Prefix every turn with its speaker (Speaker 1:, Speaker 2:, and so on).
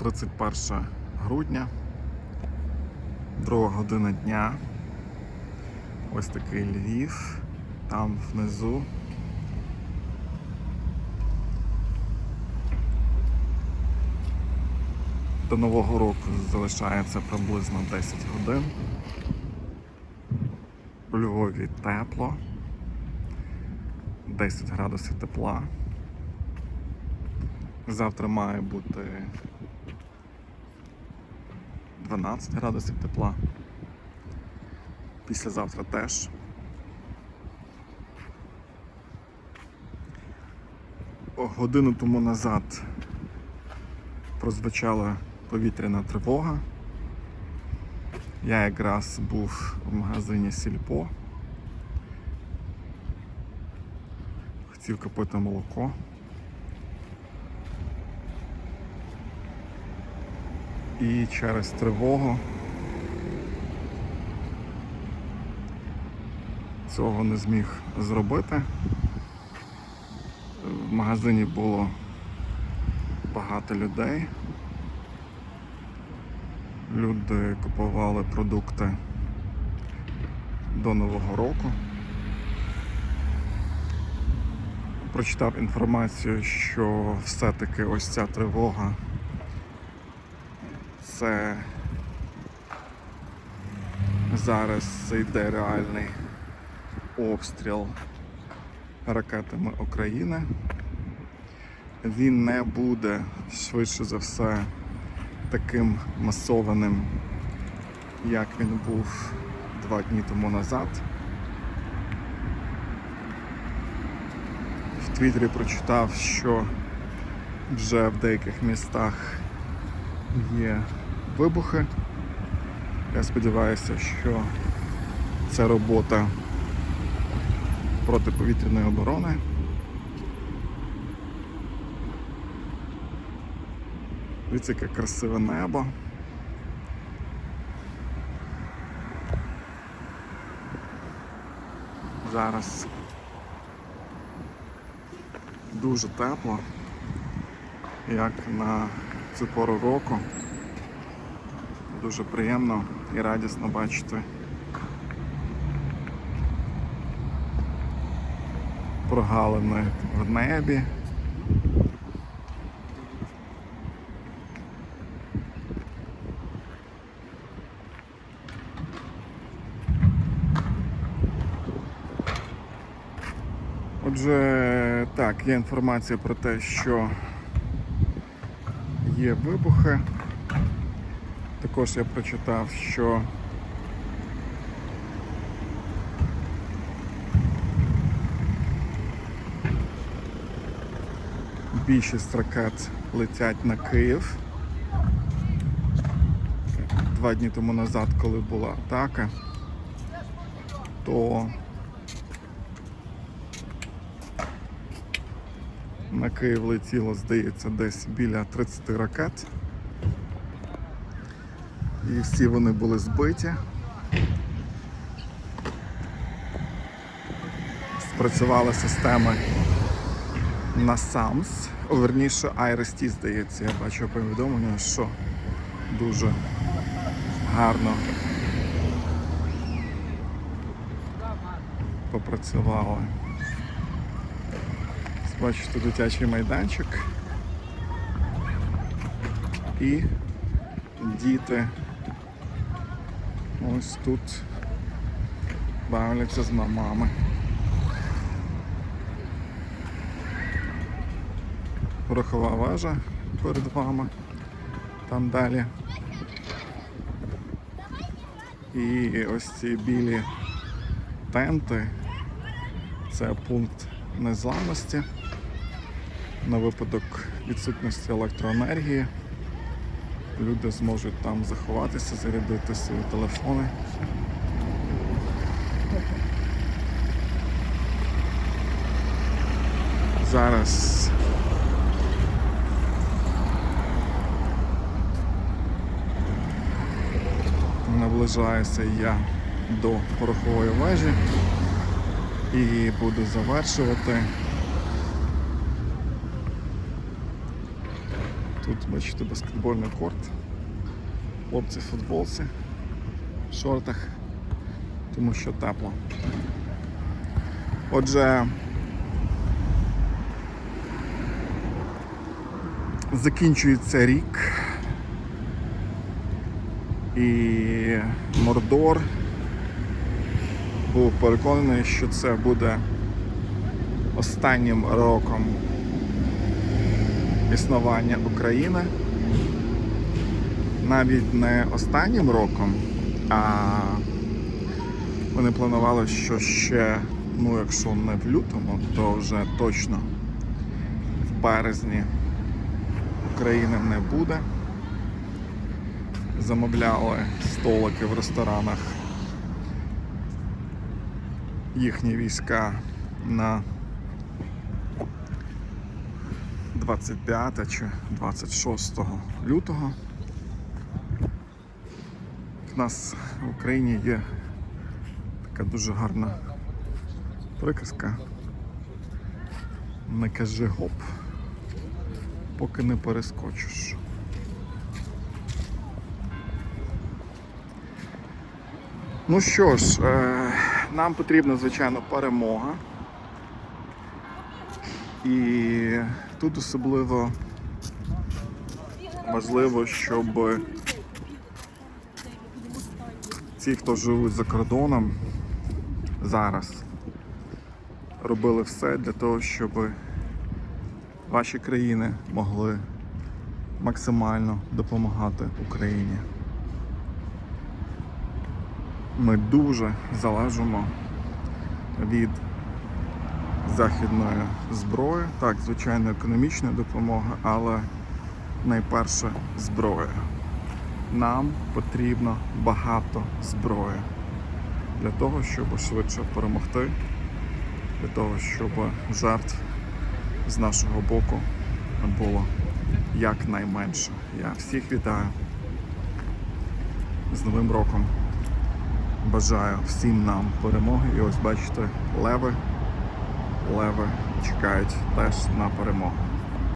Speaker 1: 31 грудня, друга година дня. Ось такий Львів, там внизу. До Нового року залишається приблизно 10 годин. У Львові тепло, 10 градусів тепла. Завтра має бути 12 градусів тепла. Післязавтра теж. Годину тому назад прозвучала повітряна тривога. Я якраз був в магазині Сільпо. Хотів купити молоко. І через тривогу цього не зміг зробити. В магазині було багато людей. Люди купували продукти до Нового року. Прочитав інформацію, що все-таки ось ця тривога це зараз йде реальний обстріл ракетами України. Він не буде швидше за все таким масованим, як він був два дні тому назад. В Твіттері прочитав, що вже в деяких містах є вибухи. Я сподіваюся, що це робота протиповітряної оборони. Дивіться, яке красиве небо. Зараз дуже тепло, як на цю пору року. Дуже приємно і радісно бачити прогалини в небі. Отже, так, є інформація про те, що є вибухи. Також я прочитав, що більшість ракет летять на Київ. Два дні тому назад, коли була атака, то на Київ летіло, здається, десь біля 30 ракет. І всі вони були збиті. Спрацювали системи на SAMS, верніше IRST, здається, я бачу повідомлення, що дуже гарно попрацювали. Бачите, дитячий майданчик і діти ось тут бавляться з мамами. Порохова вежа перед вами, там далі. І ось ці білі тенти це пункт незламності на випадок відсутності електроенергії. Люди зможуть там заховатися, зарядити свої телефони. Зараз наближаюся я до порохової вежі і буду завершувати Тут, бачите, баскетбольний корт. Хлопці в футболці, в шортах, тому що тепло. Отже, закінчується рік. І Мордор був переконаний, що це буде останнім роком існування України. Навіть не останнім роком, а вони планували, що ще, ну якщо не в лютому, то вже точно в березні України не буде. Замовляли столики в ресторанах їхні війська на 25 чи 26 лютого. В нас в Україні є така дуже гарна приказка. Не кажи гоп, поки не перескочиш. Ну що ж, е, нам потрібна, звичайно, перемога. І тут особливо важливо, щоб ті, хто живуть за кордоном, зараз робили все для того, щоб ваші країни могли максимально допомагати Україні. Ми дуже залежимо від західної зброї, так, звичайно, економічної допомоги, але найперше зброя. Нам потрібно багато зброї для того, щоб швидше перемогти, для того, щоб жертв з нашого боку було якнайменше. Я всіх вітаю з Новим роком. Бажаю всім нам перемоги. І ось бачите, леви, леви чекають теж на перемогу.